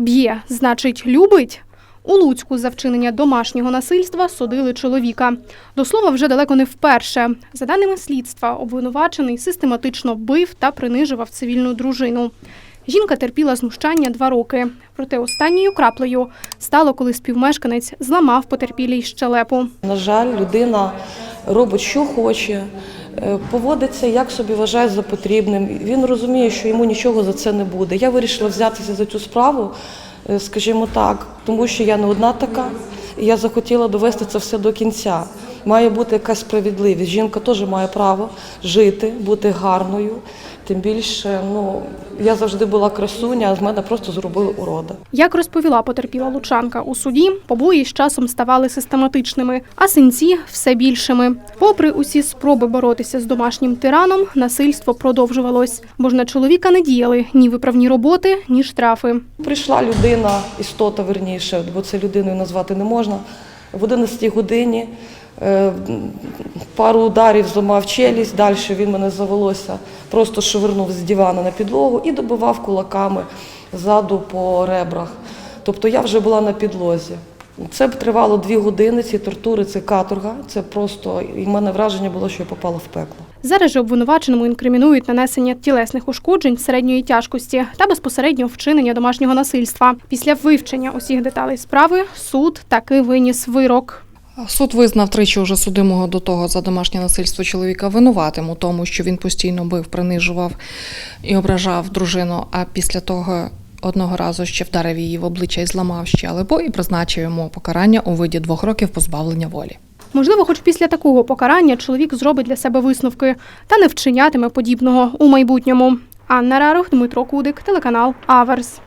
Б'є, значить, любить. У Луцьку за вчинення домашнього насильства судили чоловіка. До слова, вже далеко не вперше. За даними слідства, обвинувачений систематично бив та принижував цивільну дружину. Жінка терпіла знущання два роки. Проте останньою краплею стало, коли співмешканець зламав потерпілій щелепу. На жаль, людина робить, що хоче, поводиться, як собі вважає за потрібним. Він розуміє, що йому нічого за це не буде. Я вирішила взятися за цю справу, е, скажімо так, тому що я не одна така, і я захотіла довести це все до кінця. Має бути якась справедливість. Жінка теж має право жити, бути гарною. Тим більше, ну я завжди була красуня, а з мене просто зробили урода. Як розповіла потерпіла лучанка у суді, побої з часом ставали систематичними, а синці все більшими. Попри усі спроби боротися з домашнім тираном, насильство продовжувалось, бо ж на чоловіка не діяли ні виправні роботи, ні штрафи. Прийшла людина, істота верніше, бо це людиною назвати не можна. В 11 годині пару ударів зламав челюсть, далі він мене за волосся просто швирнув з дивана на підлогу і добивав кулаками ззаду по ребрах. Тобто я вже була на підлозі. Це б тривало дві години, ці тортури, це каторга. Це просто, і в мене враження було, що я попала в пекло. Зараз же обвинуваченому інкримінують нанесення тілесних ушкоджень середньої тяжкості та безпосередньо вчинення домашнього насильства. Після вивчення усіх деталей справи суд таки виніс вирок. Суд визнав тричі уже судимого до того за домашнє насильство чоловіка винуватим у тому, що він постійно бив, принижував і ображав дружину, а після того одного разу ще вдарив її в обличчя і зламав ще щелепу і призначив йому покарання у виді двох років позбавлення волі. Можливо, хоч після такого покарання чоловік зробить для себе висновки та не вчинятиме подібного у майбутньому. Анна Рарух, Дмитро Кудик, телеканал Аверс.